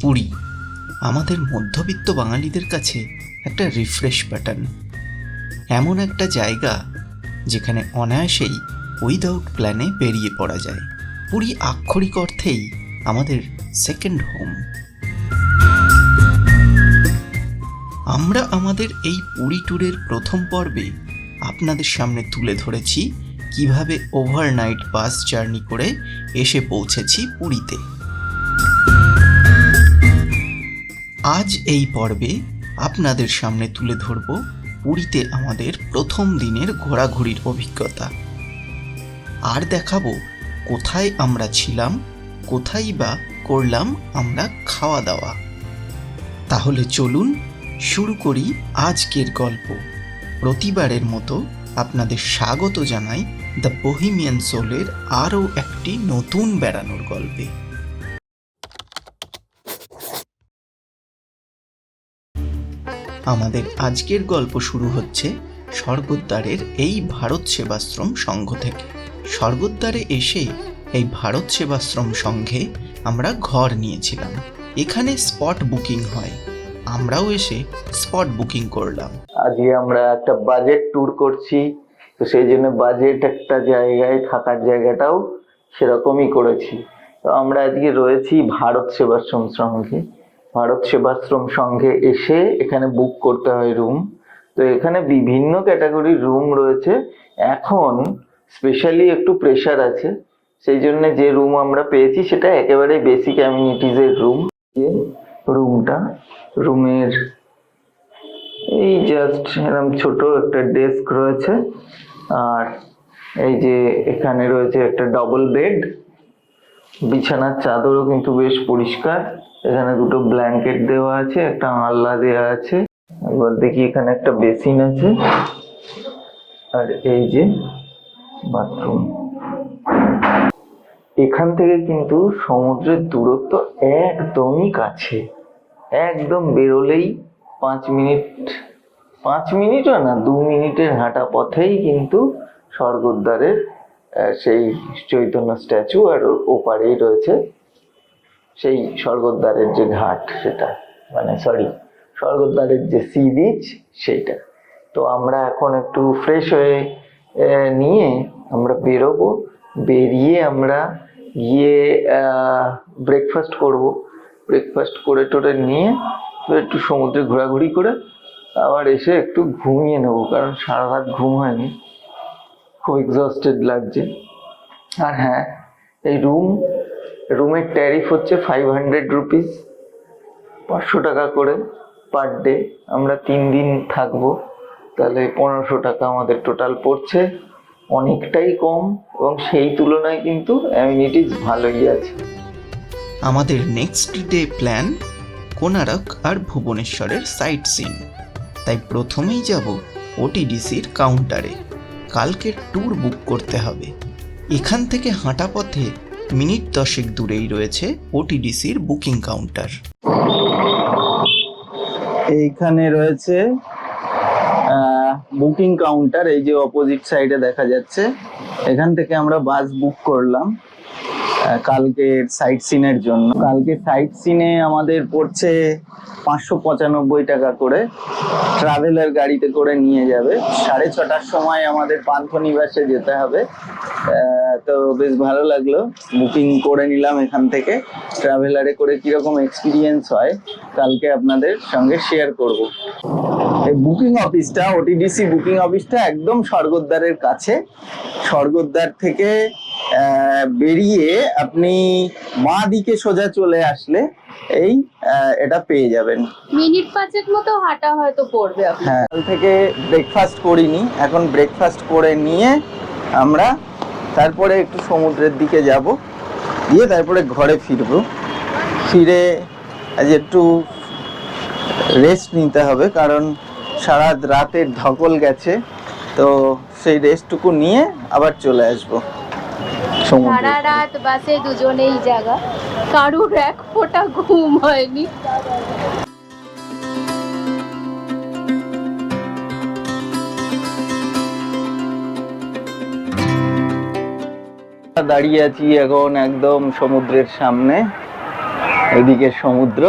পুরী। আমাদের মধ্যবিত্ত বাঙালিদের কাছে একটা রিফ্রেশ প্যাটার্ন এমন একটা জায়গা যেখানে অনায়াসেই উইদাউট প্ল্যানে বেরিয়ে পড়া যায়। পুরী আক্ষরিক অর্থেই আমাদের সেকেন্ড হোম আমরা আমাদের এই পুরী ট্যুরের প্রথম পর্বে আপনাদের সামনে তুলে ধরেছি কীভাবে ওভারনাইট বাস জার্নি করে এসে পৌঁছেছি পুরীতে। আজ এই পর্বে আপনাদের সামনে তুলে ধরব পুরীতে আমাদের প্রথম দিনের ঘোরাঘুরির অভিজ্ঞতা। আর দেখাবো কোথায় আমরা ছিলাম, কোথায় বা করলাম আমরা খাওয়া দাওয়া তাহলে চলুন শুরু করি আজকের গল্প। প্রতিবারের মতো আপনাদের স্বাগত জানাই দ্য বহিমিয়ান সোলের আরও একটি নতুন বেড়ানোর গল্পে। আমাদের আজকের গল্প শুরু হচ্ছে স্বর্গদ্বারের এই ভারত সেবাশ্রম সংঘ থেকে। স্বর্গদ্বারে এসে এই ভারত সেবাশ্রম সংঘে আমরা ঘর নিয়েছিলাম। এখানে স্পট বুকিং হয়। আমরাও এসে স্পট বুকিং করলাম। আজকে আমরা একটা বাজেট ট্যুর করছি। তো সেই জন্য বাজেট একটা জায়গায় থাকার জায়গাটাও সেরকমই করেছি। তো আমরা আজকে রয়েছি ভারত সেবাশ্রম সংঘে। ভারত সেবাশ্রম সংঘে এসে এখানে বুক করতে হয় রুম তো এখানে বিভিন্ন ক্যাটাগরির রুম রয়েছে। এখন স্পেশালি একটু প্রেশার আছে। সেই জন্য যে রুম আমরা পেয়েছি, সেটা একেবারে বেসিক অ্যামিউনিটিজের রুম যে রুমটা রুমের এই জাস্ট এরকম ছোট একটা ডেস্ক রয়েছে। আর এই যে এখানে রয়েছে একটা ডবল বেড বিছানার চাদরও কিন্তু বেশ পরিষ্কার। এখানে দুটো ব্ল্যাঙ্কেট দেওয়া আছে, একটা আলনা দেওয়া আছে। এবার দেখি এখানে একটা বেসিন আছে। আর এই যে বাথরুম এখান থেকে কিন্তু সমুদ্রের দূরত্ব একদমই কাছে। একদম বেরোলেই পাঁচ মিনিট, পাঁচ মিনিটও না, দু মিনিটের হাঁটা পথেই কিন্তু স্বর্গদ্বারের সেই চৈতন্য স্ট্যাচু আর ওপারেই রয়েছে। সেই স্বর্গদ্বারের যে ঘাট সেটা মানে সরি স্বর্গদ্বারের যে সি বিচ সেইটা। তো আমরা এখন একটু ফ্রেশ হয়ে নিয়ে আমরা বেরোবো, বেরিয়ে আমরা গিয়ে ব্রেকফাস্ট করব। ব্রেকফাস্ট করে টোরে নিয়ে একটু সমুদ্রে ঘোরাঘুরি করে আবার এসে একটু ঘুমিয়ে নেব, কারণ সারা রাত ঘুম হয়নি। খুব এক্সস্টেড লাগছে। আর হ্যাঁ এই রুম রুমের ট্যারিফ হচ্ছে ফাইভ হান্ড্রেড রুপিস পাঁচশো টাকা করে পার ডে আমরা তিন দিন থাকব, তাহলে পনেরোশো টাকা আমাদের টোটাল পড়ছে, অনেকটাই কম এবং সেই তুলনায় কিন্তু অ্যামিনিটিস ভালোই আছে। আমাদের নেক্সট ডে প্ল্যান কোনারক আর ভুবনেশ্বরের সাইট সিন তাই প্রথমেই যাব ওটিডিসির কাউন্টারে কালকের ট্যুর বুক করতে হবে। এখান থেকে হাঁটা পথে মিনিট দশেক দূরেই রয়েছে ওটিডিসির বুকিং কাউন্টার। এইখানে রয়েছে বুকিং কাউন্টার, এই যে অপোজিট সাইডে দেখা যাচ্ছে। এখান থেকে আমরা বাস বুক করলাম। কালকের সাইট সিনের জন্য। কালকে সাইট সিনে আমাদের পড়ছে পাঁচশো পঁচানব্বই টাকা করে। ট্রাভেলার গাড়িতে করে নিয়ে যাবে। সাড়ে ছটার সময় আমাদের পান্থনিবাসে যেতে হবে। তো বেশ ভালো লাগল। বুকিং করে নিলাম এখান থেকে। ট্রাভেলারে করে কীরকম এক্সপিরিয়েন্স হয়, কালকে আপনাদের সঙ্গে শেয়ার করব। এই বুকিং অফিসটা ওটিডিসি বুকিং অফিসটা একদম স্বর্গদ্বারের কাছে। স্বর্গদ্বার থেকে বেরিয়ে আপনি বাঁ দিকে সোজা চলে আসলে এই এটা পেয়ে যাবেন। মিনিট পাঁচেক মতো হাঁটা হয়তো পড়বে হ্যাঁ। কাল থেকে ব্রেকফাস্ট করিনি এখন ব্রেকফাস্ট করে নিয়ে আমরা তারপরে একটু সমুদ্রের দিকে যাব। গিয়ে তারপরে ঘরে ফিরবো। ফিরে আজ একটু রেস্ট নিতে হবে কারণ সারা রাতের ধকল গেছে। তো সেই রেস্টটুকু নিয়ে আবার চলে আসব। সারা রাত বাসে দুজনেই জায়গা কারুর এক ফোঁটা ঘুম হয়নি। দাঁড়িয়ে আছি এখন একদম সমুদ্রের সামনে এদিকে সমুদ্র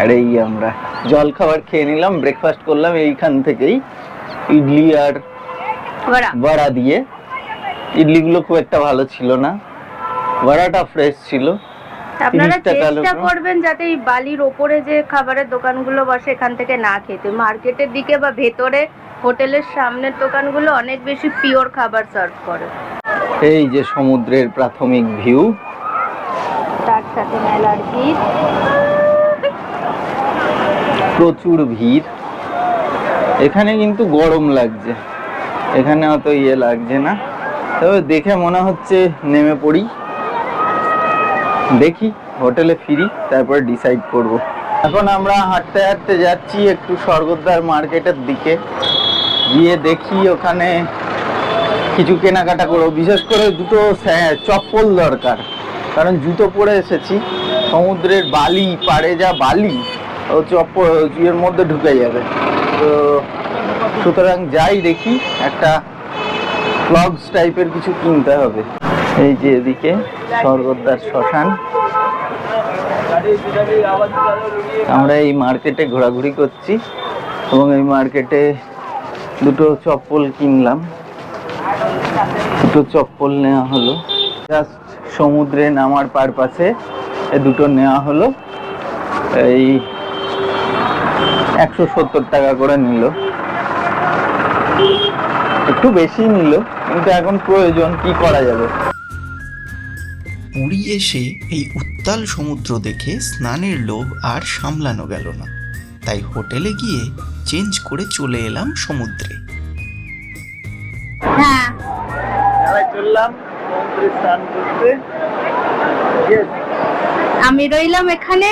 আর এই আমরা। জল খাবার খেয়ে নিলাম ব্রেকফাস্ট করলাম এইখান থেকেই ইডলি আর বড়া দিয়ে। ইডলিগুলো খুব একটা ভালো ছিল না। বড়াটা ফ্রেশ ছিল। আপনারা চেষ্টা করবেন যাতে এই বালির ওপরে যে খাবারের দোকানগুলো বসে এখান থেকে না খেতে মার্কেটের দিকে বা ভেতরে হোটেলের সামনের দোকানগুলো অনেক বেশি পিওর খাবার সার্ভ করে। এই যে সমুদ্রের প্রাথমিক ভিউ তার সাথে মেলার ভিড়। প্রচুর ভিড়। এখানে কিন্তু গরম লাগছে। এখানে অত ইয়ে লাগছে না। তবে দেখে মনে হচ্ছে নেমে পড়ি। দেখি, হোটেলে ফিরি, তারপর ডিসাইড করব। এখন আমরা হাঁটতে হাঁটতে যাচ্ছি একটু স্বর্গদ্বার মার্কেটের দিকে। গিয়ে দেখি ওখানে কিছু কেনাকাটা করব। বিশেষ করে দুটো চপ্পল দরকার। কারণ জুতো পরে এসেছি। সমুদ্রের বালি, পাড়ে যা বালি, ও চপ্পল এর মধ্যে ঢুকে যাবে। তো সুতরাং যাই দেখি, একটা ক্লগস টাইপের কিছু কিনতে হবে। এই যে এদিকে স্বর্গদ্বার শ্মশান। আমরা এই মার্কেটে ঘোরাঘুরি করছি এবং এই মার্কেটে দুটো চপ্পল কিনলাম। দুটো চপ্পল নেওয়া হলো। জাস্ট সমুদ্রে নামার পারপাসে এ দুটো নেওয়া হলো। এই একশো সত্তর টাকা করে নিল। একটু বেশি নিল কিন্তু এখন প্রয়োজন কি করা যাবে? পুরী এসে এই উত্তাল সমুদ্র দেখে স্নানের লোভ আর সামলানো গেল না। তাই হোটেলে গিয়ে চেঞ্জ করে চলে এলাম সমুদ্রে। হ্যাঁ। চললাম সমুদ্রে স্নান করতে আমি রইলাম এখানে।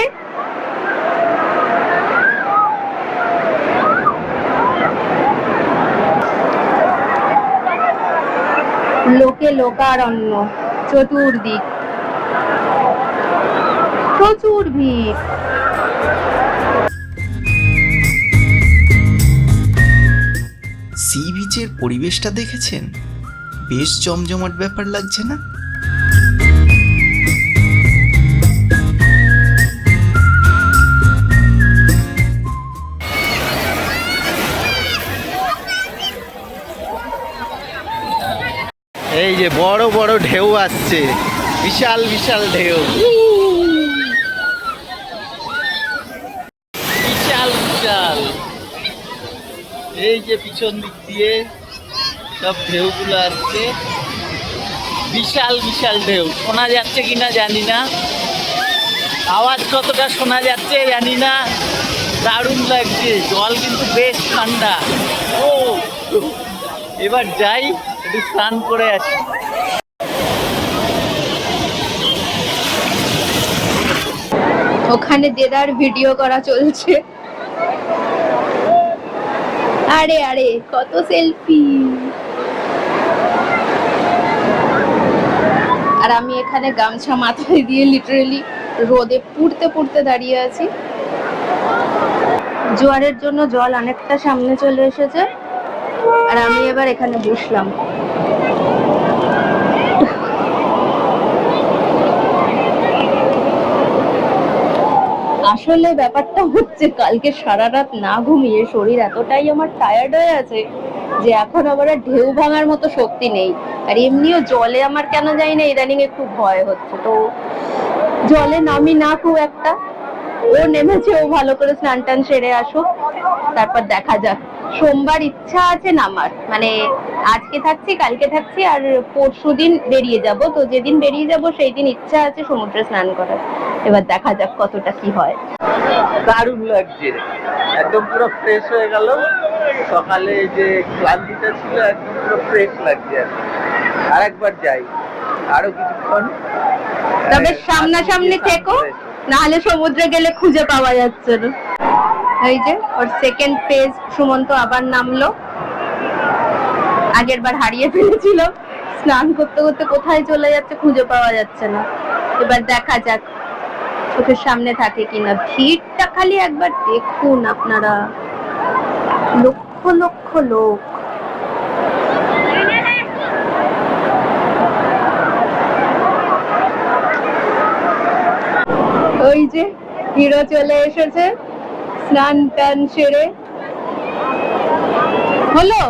লোকে লোকারণ্য চতুর্দিক। প্রচুর ভিড়। সি বিচের পরিবেশটা দেখেছেন? বেশ জমজমাট ব্যাপার লাগছে না? এই যে বড় বড় ঢেউ আসছে। বিশাল বিশাল ঢেউ। বিশাল বিশাল। এই যে পিছন দিক দিয়ে সব ঢেউগুলো আসছে। বিশাল বিশাল ঢেউ। শোনা যাচ্ছে কিনা জানি না। আওয়াজ কতটা শোনা যাচ্ছে জানি না। দারুণ লাগছে। জল কিন্তু বেশ ঠান্ডা। ও, এবার যাই। একটু স্নান করে আসি। ওখানে দেদার ভিডিও করা চলছে। আরে আরে, কত সেলফি। আর আমি এখানে গামছা মাথায় দিয়ে লিটারেলি রোদে পুড়তে পুড়তে দাঁড়িয়ে আছি। জোয়ারের জন্য জল অনেকটা সামনে চলে এসেছে। আর আমি এবার এখানে বসলাম। আসলে ব্যাপারটা হচ্ছে, কালকে সারা রাত না ঘুমিয়ে শরীর এতটাই আমার টায়ার্ড হয়ে আছে যে এখন আবার আর ঢেউ ভাঙার মতো শক্তি নেই। আর এমনিও জলে আমার কেন জানি না ইদানিং একটু ভয় হচ্ছে। তো জলে নামি না খুব একটা। ও নেমেছে, ও ভালো করে স্নান টান সেরে আসুক। তারপর দেখা যাক। সোমবার ইচ্ছা আছে নামার। মানে আজকে থাকছি কালকে থাকছি আর পরশু দিন বেরিয়ে যাব। তো যেদিন বেরিয়ে যাব সেই দিন ইচ্ছা আছে সমুদ্রে স্নান করার। এবার দেখা যাক কতটা কি হয়। দারুণ লাগছে। একদম পুরো ফ্রেশ হয়ে গেল। সকালে যে ক্লান্তিটা ছিল একদম পুরো ফ্রেশ লাগছে আর একবার যাই। আরও কিছুক্ষণ। তবে সামনাসামনি থেকো। নাহলে সমুদ্রে গেলে খুঁজে পাওয়া যাচ্ছে না। এই যে, ওর সেকেন্ড ফেজ সুমন্ত আবার নামলো। আগের বার হারিয়ে ফেলেছিল। স্নান করতে করতে কোথায় চলে যাচ্ছে খুঁজে পাওয়া যাচ্ছে না। এবার দেখা যাক চোখের সামনে থাকে কিনা। ভিড়টা খালি একবার দেখুন আপনারা। লক্ষ লক্ষ লোক। ওই যে, হিরো চলে এসেছে। স্নান টান সেরে। হলো?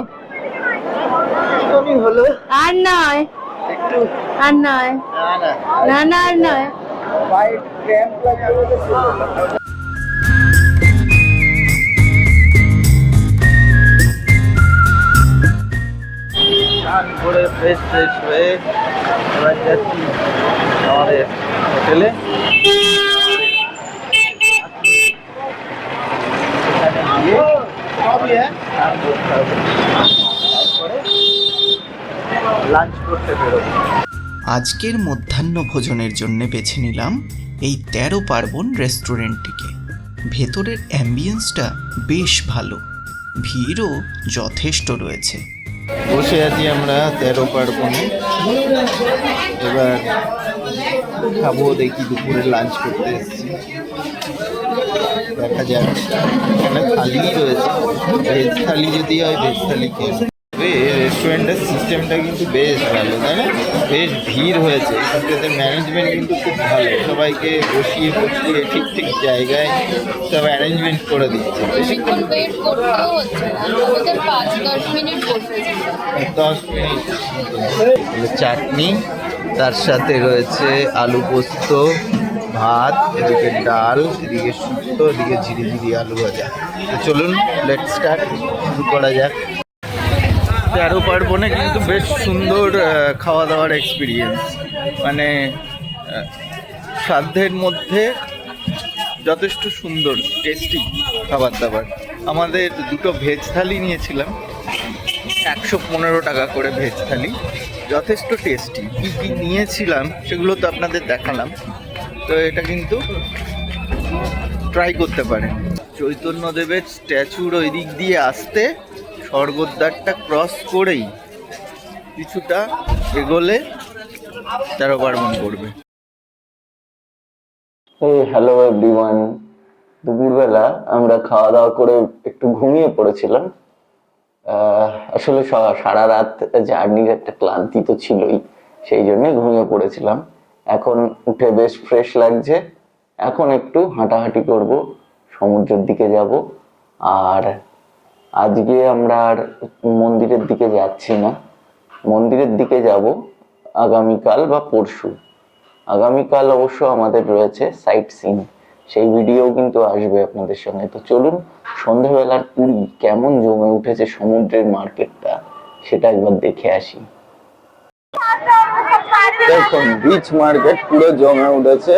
হলো? আর নয়। আর নয়। না না। আর নয়। করে ফ্রেশ ফ্রেশ হয়ে এবার যাচ্ছি আমাদের হোটেলে লাঞ্চ করতে বেরোবো আজকের মধ্যাহ্ন ভোজনের জন্য বেছে নিলাম এই তেরো পার্বণ রেস্টুরেন্টটিকে। ভেতরের অ্যাম্বিয়েন্সটা বেশ ভালো। ভিড়ও যথেষ্ট রয়েছে। বসে আছি আমরা তেরো পার্বণে। এবার খাব দেখি দুপুরে লাঞ্চ করতে এসেছি। দেখা যাক। এখানে থালি রয়েছে। ভেজ থালি যদি হয় ভেজ থালি খেয়ে রেস্টুরেন্টের সিস্টেমটা কিন্তু বেশ ভালো তাই না? বেশ ভিড় হয়েছে। কিন্তু ম্যানেজমেন্ট কিন্তু খুব ভালো। সবাইকে বসিয়ে বসিয়ে ঠিক ঠিক জায়গায় সব অ্যারেঞ্জমেন্ট করে দিচ্ছে। দশ মিনিট। চাটনি তার সাথে রয়েছে আলু পোস্ত ভাত, এদিকে ডাল, এদিকে শুক্তো, এদিকে ঝিরি ঝিরি আলু ভাজা। তো চলুন লেট স্টার্ট শুরু করা যাক। তেরো পার্বণে কিন্তু বেশ সুন্দর খাওয়া দাওয়ার এক্সপিরিয়েন্স মানে সাধ্যের মধ্যে যথেষ্ট সুন্দর টেস্টি খাবার দাবার আমাদের দুটো ভেজ থালি নিয়েছিলাম। একশো পনেরো টাকা করে ভেজ থালি। যথেষ্ট টেস্টি কী কী নিয়েছিলাম, সেগুলো তো আপনাদের দেখালাম। তো এটা কিন্তু ট্রাই করতে পারেন চৈতন্যদেবের স্ট্যাচুর ওই দিক দিয়ে আসতে স্বর্গদ্বারটা ক্রস করেই কিছুটা এগোলে তেরো পার্বণ করবে। হ্যালো এভরিওয়ান দুপুরবেলা আমরা খাওয়া দাওয়া করে একটু ঘুমিয়ে পড়েছিলাম। আসলে সারা রাত জার্নির একটা ক্লান্তি তো ছিলই, সেই জন্য ঘুমিয়ে পড়েছিলাম। এখন উঠে বেশ ফ্রেশ লাগছে। এখন একটু হাঁটাহাঁটি করব, সমুদ্রের দিকে যাব। আর আজকে আমরা আর মন্দিরের দিকে যাচ্ছি না। মন্দিরের দিকে যাব আগামীকাল বা পরশু। আগামীকাল অবশ্য আমাদের রয়েছে সাইট সিন সেই ভিডিও কিন্তু আসবে আপনাদের সঙ্গে। তো চলুন, সন্ধেবেলার পুরী কেমন জমে উঠেছে সমুদ্রের মার্কেটটা সেটা একবার দেখে আসি। দেখুন বিচ মার্কেট পুরো জমে উঠেছে।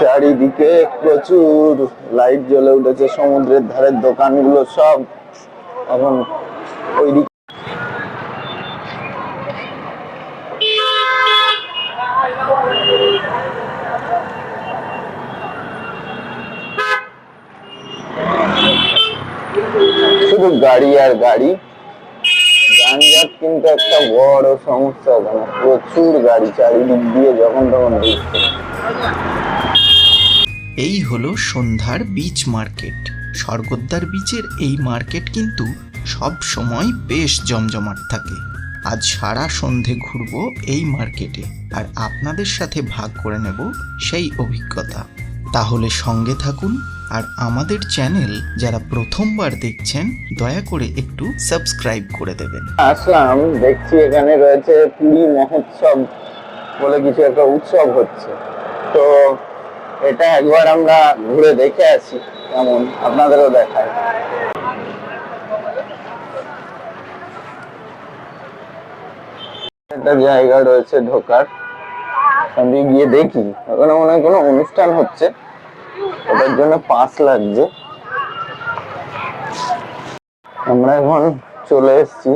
চারিদিকে প্রচুর লাইট জ্বলে উঠেছে, সমুদ্রের ধারের দোকানগুলো সব এখন ওই দিক শুধু গাড়ি আর গাড়ি। কিন্তু একটা বড় সমস্যা এখানে প্রচুর গাড়ি চারিদিক দিয়ে যখন তখন এই হলো সন্ধ্যার বিচ মার্কেট স্বর্গদ্বার বিচের এই মার্কেট কিন্তু সব সময় বেশ জমজমাট থাকে। আজ সারা সন্ধে ঘুরবো এই মার্কেটে আর আপনাদের সাথে ভাগ করে নেব সেই অভিজ্ঞতা। তাহলে সঙ্গে থাকুন আর আমাদের চ্যানেল যারা প্রথমবার দেখছেন, দয়া করে একটু সাবস্ক্রাইব করে দেবেন। আসলাম, দেখছি এখানে রয়েছে পুরী মহোৎসব বলে কিছু একটা উৎসব হচ্ছে। তো এটা একবার আমরা ঘুরে দেখে আসি, কেমন? আপনাদেরও দেখায় একটা জায়গা রয়েছে ঢোকার। আমি গিয়ে দেখি। ওখানে মনে হয় কোনো অনুষ্ঠান হচ্ছে। ওটার জন্য পাস লাগছে। আমরা এখন চলে এসেছি।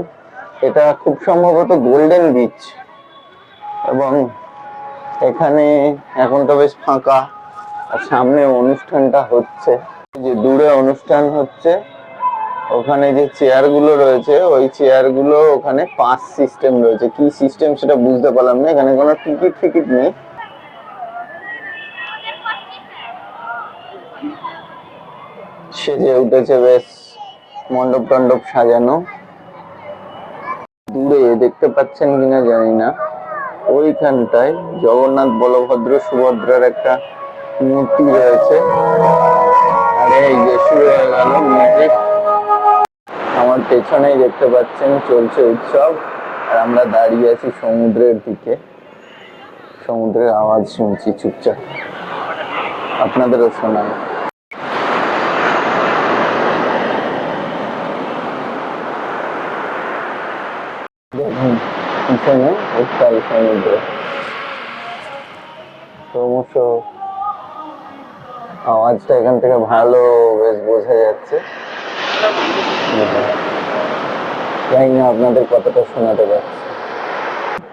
এটা খুব সম্ভবত গোল্ডেন বিচ এবং এখানে এখন তো বেশ ফাঁকা। আর সামনে অনুষ্ঠানটা হচ্ছে। যে দূরে অনুষ্ঠান হচ্ছে, ওখানে যে চেয়ারগুলো রয়েছে, ওই চেয়ারগুলো ওখানে পাস সিস্টেম রয়েছে। কি সিস্টেম সেটা বুঝতে পারলাম না। এখানে কোনো টিকিট ফিকিট নেই। সেজে উঠেছে বেশ মণ্ডপ টণ্ডপ সাজানো। দূরে দেখতে পাচ্ছেন কিনা জানি না। ওইখানটায় জগন্নাথ বলভদ্র সুভদ্রার একটা মূর্তি রয়েছে। এই যে আমার পেছনেই দেখতে পাচ্ছেন চলছে উৎসব। আর আমরা দাঁড়িয়ে আছি সমুদ্রের দিকে। সমুদ্রের আওয়াজ শুনছি চুপচাপ। আপনাদেরও শোনায় দেখুন পিছনে উত্তাল সমুদ্র ক্রমশ আওয়াজটা এখান থেকে ভালো বেশ বোঝা যাচ্ছে। জানি না আপনাদের কতটা শোনাতে পারছি।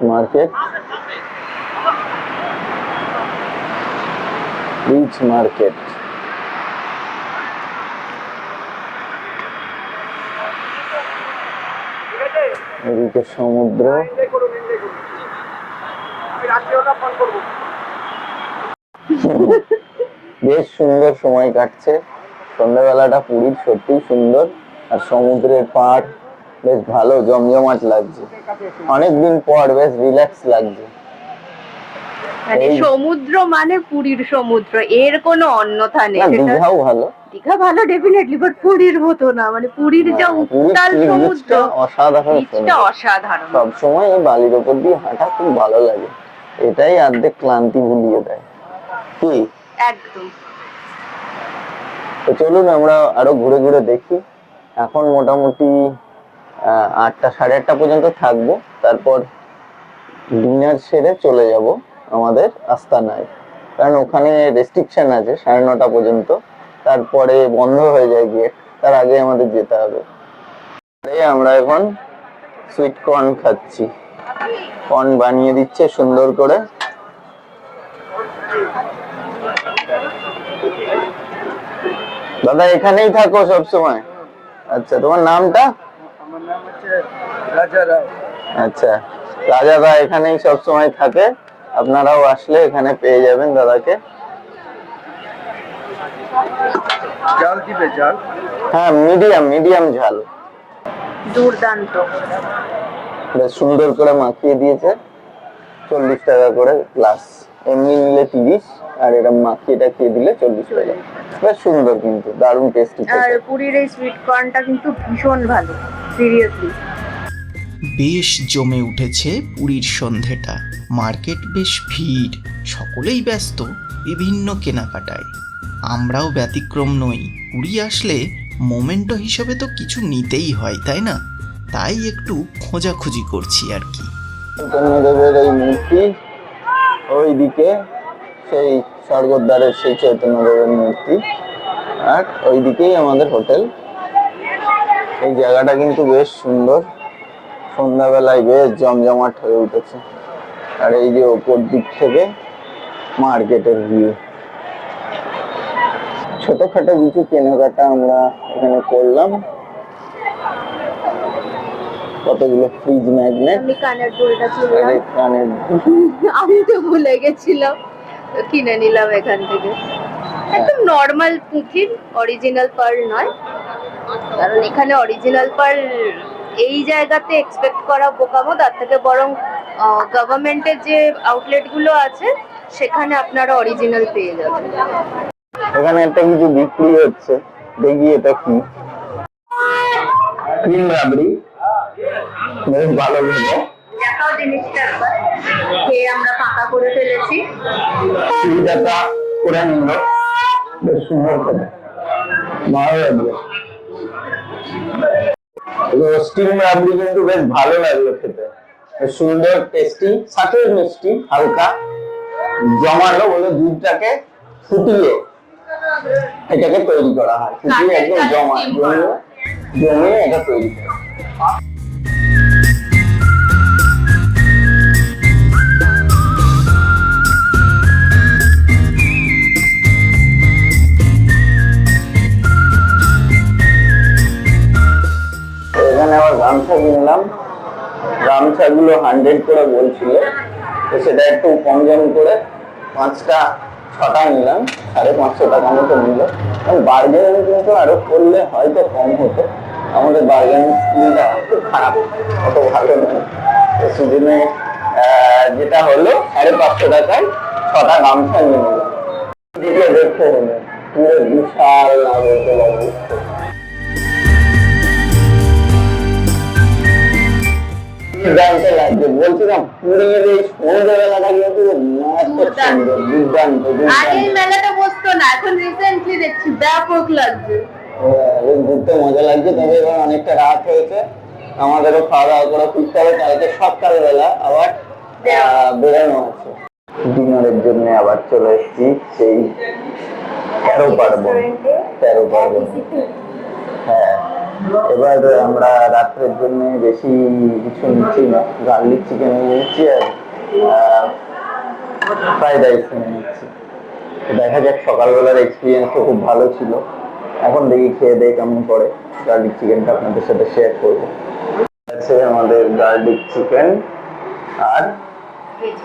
মার্কেট। বিচ মার্কেট এদিকে সমুদ্র। বেশ সুন্দর সময় কাটছে। সন্ধ্যাবেলাটা পুরীর সত্যি সুন্দর। আর সমুদ্রের পাড় বেশ ভালো জমজমাট লাগছে। অনেকদিন পর বেশ রিল্যাক্স লাগছে। মানে সমুদ্র মানে পুরীর সমুদ্র এর কোনো অন্যথা নেই। দীঘাও ভালো। দীঘা ভালো ডেফিনেটলি বাট পুরীর মতো না। মানে পুরীর যা উত্তাল সমুদ্র অসাধারণ অসাধারণ। সব সময় বালির ওপর দিয়ে হাঁটা খুব ভালো লাগে। এটাই অর্ধেক ক্লান্তি ভুলিয়ে দেয়। কি? একদম। তো চলুন আমরা আরও ঘুরে ঘুরে দেখি। এখন মোটামুটি আটটা সাড়ে আটটা পর্যন্ত থাকব। তারপর ডিনার সেরে চলে যাব আমাদের আস্তানায়। কারণ ওখানে রেস্ট্রিকশন আছে সাড়ে নটা পর্যন্ত। তারপরে বন্ধ হয়ে যায় গেট তার আগে আমাদের যেতে হবে। আমরা এখন সুইট কর্ন খাচ্ছি। কর্ন বানিয়ে দিচ্ছে সুন্দর করে। দাদা এখানেই থাকো সব সময় আচ্ছা তোমার নামটা? আচ্ছা রাজা দা এখানেই সব সময় থাকে। আপনারাও আসলে এখানে পেয়ে যাবেন দাদাকে। জাল দিবে জাল? হ্যাঁ মিডিয়াম মিডিয়াম ঝাল। দুর্দান্ত। বেশ সুন্দর করে মাখিয়ে দিয়েছে। চল্লিশ টাকা করে গ্লাস এমনি নিলে তিরিশ আর এরকম মাখিয়ে টাকিয়ে দিলে চল্লিশ টাকা। বেশ সুন্দর কিন্তু দারুণ টেস্টি আর পুরীর এই সুইট কর্নটা কিন্তু ভীষণ ভালো সিরিয়াসলি বেশ জমে উঠেছে পুরীর সন্ধেটা। মার্কেট বেশ ভিড় সকলেই ব্যস্ত বিভিন্ন কেনাকাটায়। আমরাও ব্যতিক্রম নই পুরী আসলে মোমেন্টো হিসেবে তো কিছু নিতেই হয় তাই না? তাই একটু খোঁজাখুঁজি করছি আর কি। চৈতন্যদেবের এই মূর্তি, ওইদিকে সেই স্বর্গদ্বারের সেই চৈতন্যদেবের মূর্তি, আর ওইদিকেই আমাদের হোটেল। এই জায়গাটা কিন্তু বেশ সুন্দর। সন্ধ্যাবেলায় বেশ জমজমাট হয়ে উঠেছে। আর এই যে ওপর দিক থেকে মার্কেটের ভিউ। ছোটখাটো কিছু কেনাকাটা আমরা এখানে করলাম। কতগুলো ফ্রিজ ম্যাগনেট আমি কানের দুলটা আরে কানের আমি তো ভুলে গেছিলাম। কিনে নিলাম এখান থেকে। একদম নর্মাল পুঁথির অরিজিনাল পার্ল নয়। কারণ এখানে অরিজিনাল পার্ল এই জায়গাতে এক্সপেক্ট করা বোকামো তার থেকে বরং গভর্নমেন্টের যে আউটলেটগুলো আছে সেখানে আপনারা অরিজিনাল পেয়ে যাবেন। এখানে একটা কিছু বিক্রি হচ্ছে। দেখি এটা কি। ক্রিম রাবড়ি। বেশ ভালো খেতে দেখাও জিনিসটা একবার আমরা ফাঁকা করে ফেলেছি। সুবিধাটা করে নিল। বেশ সুন্দর খেতে ভালো লাগবে স্টিম রাবড়ি কিন্তু বেশ ভালো লাগল খেতে। সুন্দর টেস্টি সাথে মিষ্টি হালকা। জমালো বলে দুধটাকে ফুটিয়ে এটাকে তৈরি করা হয়। ফুটিয়ে একদম জমা জমিয়ে জমিয়ে এটা তৈরি করা হয়। গামছাগুলো হান্ড্রেড করে বলছিল তো সেটা একটু কম দাম করে পাঁচটা ছটা নিলাম সাড়ে পাঁচশো টাকা মতো নিল। বার্গেনিং কিন্তু আরও করলে হয়তো কম হতো। আমাদের বার্গেনিং স্কিলটা খুব খারাপ অত ভালো নয়। তো আহ, যেটা হলো সাড়ে পাঁচশো টাকায় ছটা গামছা নিয়ে নিলাম। দেখতে হলো পুরো বিশাল নাগরদোলা বুঝতে দুর্দান্ত লাগছে বলছিলাম পুরীর এই সন্ধ্যেবেলাটা কিন্তু মারাত্মক সুন্দর দুর্দান্ত আগে মেলাটা বসতো না এখন রিসেন্টলি দেখছি ব্যাপক লাগছে ঘুরতে মজা লাগছে তবে এবার অনেকটা রাত হয়েছে। আমাদেরও খাওয়া দাওয়া করে ফিরতে হবে কালকে সকালবেলা আবার বেরোনো আছে ডিনারের জন্য আবার চলে এসেছি সেই তেরো পার্বণ। তেরো পার্বণ। হ্যাঁ। এবার আমরা রাত্রের জন্য বেশি কিছু নিচ্ছি না। গার্লিক চিকেন নিচ্ছি আর ফ্রাইড রাইস নিচ্ছি। দেখা যাক, সকালবেলার এক্সপিরিয়েন্স তো খুব ভালো ছিল। এখন দেখি খেয়ে দেয় কেমন করে। গার্লিক চিকেনটা আপনাদের সাথে শেয়ার করব। আছে আমাদের গার্লিক চিকেন আর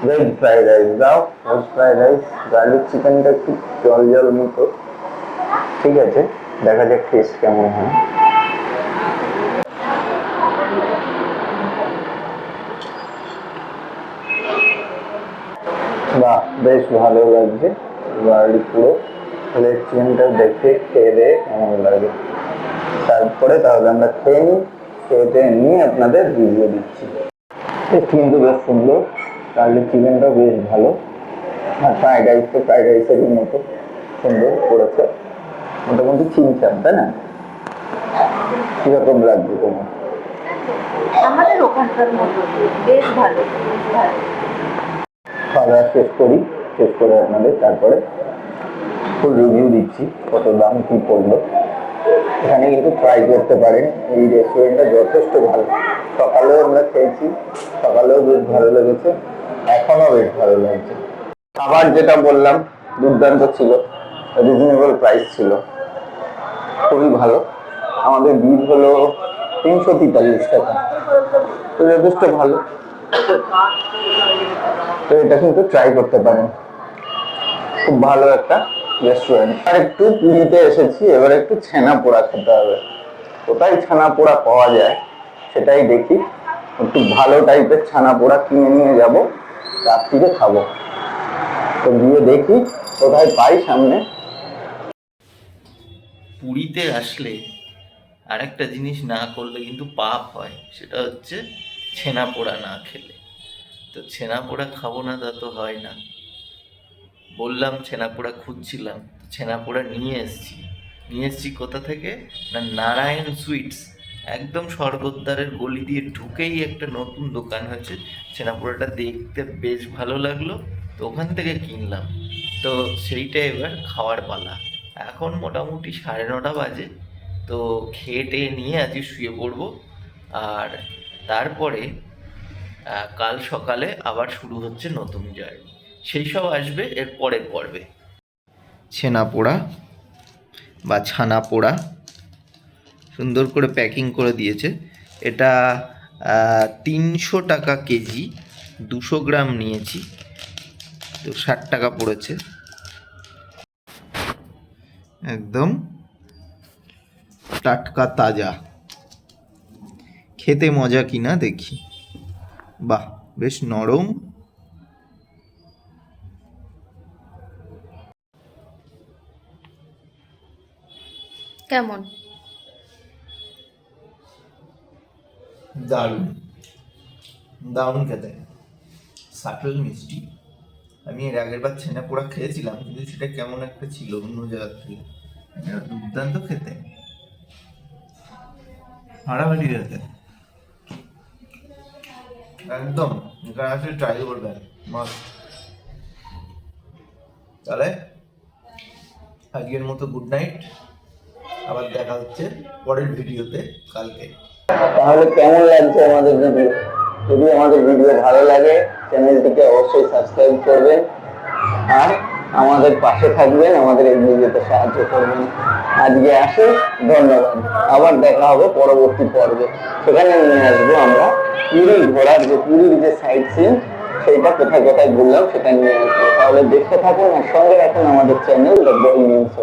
ভেজ ফ্রাইড রাইস দাও ভেজ ফ্রাইড রাইস গার্লিক চিকেনটা একটু জল জল মতো। ঠিক আছে, দেখা যাক টেস্ট কেমন হয় বাহ বেশ ভালো লাগছে। গার্লিক পুরো তাহলে চিকেনটা দেখে খেয়ে কেমন লাগে। তারপরে তাহলে আমরা খেয়ে নিই, খেয়ে নিয়ে আপনাদের রিভিউ দিচ্ছি। কিন্তু বেশ সুন্দর গার্লিক চিকেনটাও বেশ ভালো। আর ফ্রাইড রাইস তো ফ্রাইড রাইসেরই মতো সুন্দর করেছে। মোটামুটি চিনচাম তাই না? কীরকম লাগবে তোমার? আমাদের ওখানকার মতো, বেশ ভালো বেশ ভালো। খাওয়া শেষ করি, শেষ করে আপনাদের তারপরে ফুল রিভিউ দিচ্ছি, কত দাম কি পড়ল। এখানে কিন্তু ট্রাই করতে পারেন, এই রেস্টুরেন্টটা যথেষ্ট ভালো। সকালেও আমরা খেয়েছি, সকালেও বেশ ভালো লেগেছে এখনও বেশ ভালো লাগছে। খাবার যেটা বললাম, দুর্দান্ত ছিল রিজনেবল প্রাইস ছিল, খুবই ভালো। আমাদের বিল হলো তিনশো তেতাল্লিশ টাকা, তো যথেষ্ট ভালো। তো এটা কিন্তু ট্রাই করতে পারেন। খুব ভালো একটা রেস্টুরেন্ট আর একটু পুরীতে এসেছি, এবার একটু ছানা পোড়া খেতে হবে। কোথায় ছানা পোড়া পাওয়া যায়, সেটাই দেখি। একটু ভালো টাইপের ছানা পোড়া কিনে নিয়ে যাব, রাত্রিতে খাব। তো গিয়ে দেখি কোথায় পাই সামনে। পুরীতে আসলে আরেকটা জিনিস না করলে কিন্তু পাপ হয়, সেটা হচ্ছে ছেনা পোড়া না খেলে। তো ছেনা পোড়া খাব না তা তো হয় না। বললাম ছেনা পোড়া খুঁজছিলাম ছেনা পোড়া নিয়ে এসেছি। নিয়ে এসেছি কোথা থেকে? না, নারায়ণ সুইটস। একদম স্বর্গদ্বারের গলি দিয়ে ঢুকেই একটা নতুন দোকান হয়েছে। ছেনা পোড়াটা দেখতে বেশ ভালো লাগল, তো ওখান থেকে কিনলাম। তো সেইটা এবার খাওয়ার পালা। এখন মোটামুটি সাড়ে নটা বাজে, তো খেয়ে টেয়ে নিয়ে আজকে শুয়ে পড়ব। আর তারপরে কাল সকালে আবার শুরু হচ্ছে নতুন জার্নি সেই সব আসবে এর পরের পর্বে। ছেনা পোড়া বা ছানা পোড়া সুন্দর করে প্যাকিং করে দিয়েছে। এটা তিনশো টাকা কেজি, দুশো গ্রাম নিয়েছি। তো ষাট টাকা পড়েছে। একদম টাটকা তাজা। খেতে মজা কিনা দেখি। বাহ বেশ নরম। কেমন? দারুণ। দারুণ খেতে। সাটল মিষ্টি। আমি এর আগের বার ছেনা পোড়া খেয়েছিলাম কিন্তু সেটা কেমন একটা ছিল অন্য জায়গার থেকে দুর্দান্ত খেতে। হাড়াহাড়ি খেতে একদম এখানে আসলে ট্রাই করবেন মাস্ট তাহলে, আজকের মতো গুড নাইট আবার দেখা হচ্ছে পরের ভিডিওতে কালকে। তাহলে কেমন লাগছে আমাদের ভিডিও যদি আমাদের ভিডিও ভালো লাগে চ্যানেলটিকে অবশ্যই সাবস্ক্রাইব করবেন। আর আমাদের পাশে থাকবেন, আমাদের এই ভিডিওতে সাহায্য করবেন। আজকে আসে, ধন্যবাদ। আবার দেখা হবে পরবর্তী পর্বে। সেখানে নিয়ে আসব আমরা পুরী ঘোরার যে পুরীর যে সাইড সিন সেইটা কোথায় কোথায় ঘুরলাম সেটা নিয়ে আসব। তাহলে দেখতে থাকুন আর সঙ্গে রাখুন আমাদের চ্যানেল দ্য বই নিউজ